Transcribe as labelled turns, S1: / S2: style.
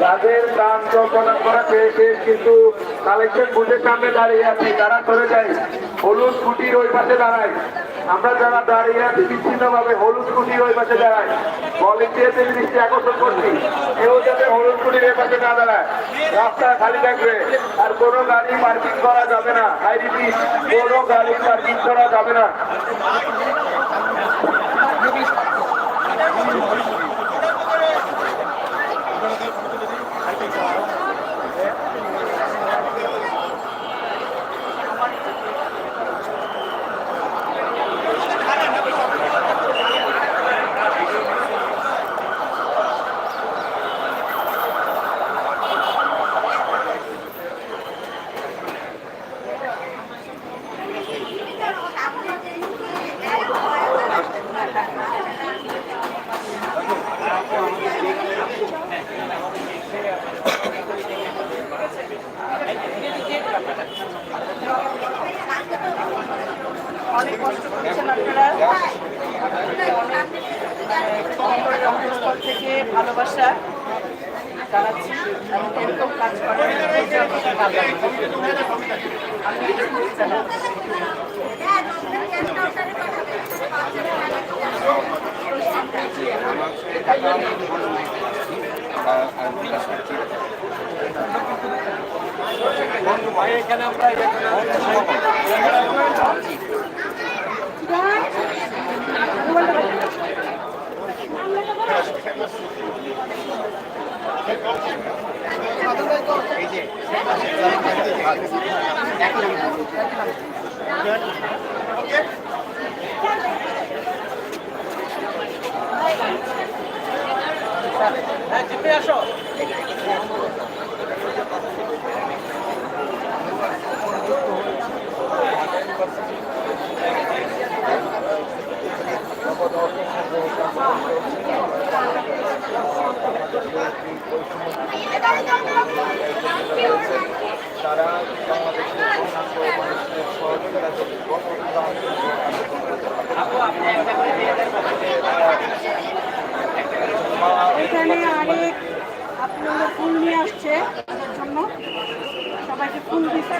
S1: যাদের দান প্রদান করা পেয়েছে কিন্তু কালেকশন বুথের সামনে দাঁড়িয়ে আছি। তারা সরে যায়, হলুদ কুটির ওই পাশে দাঁড়ায়। আমরা যারা দাঁড়িয়ে আছি বিচ্ছিন্ন ভাবে হলুদ কুটির ওই পাশে দাঁড়ায়। ভলেন্টিয়ারদের দৃষ্টি আকর্ষণ করছি। কেউ যাতে হলুদ কুটির এই পাশে না দাঁড়ায়। রাস্তা খালি থাকবে। আর কোনো গাড়ি পার্কিং করা যাবে না। রিপিট কোনো গাড়ি পার্কিং করা যাবে না। Come on, come on.
S2: অনেক কষ্ট করছেন আপনারা। অনেক থেকে ভালোবাসা জানাচ্ছি এবং এরকম কাজ করেন আমি শুনতে জানাচ্ছি
S3: তারা বাংলাদেশের পূর্ণাঙ্গ মানুষের
S2: এখানে আরেক আপনারা ফুল নিয়ে আসছে তাদের জন্য। সবাইকে ফুল দিচ্ছে।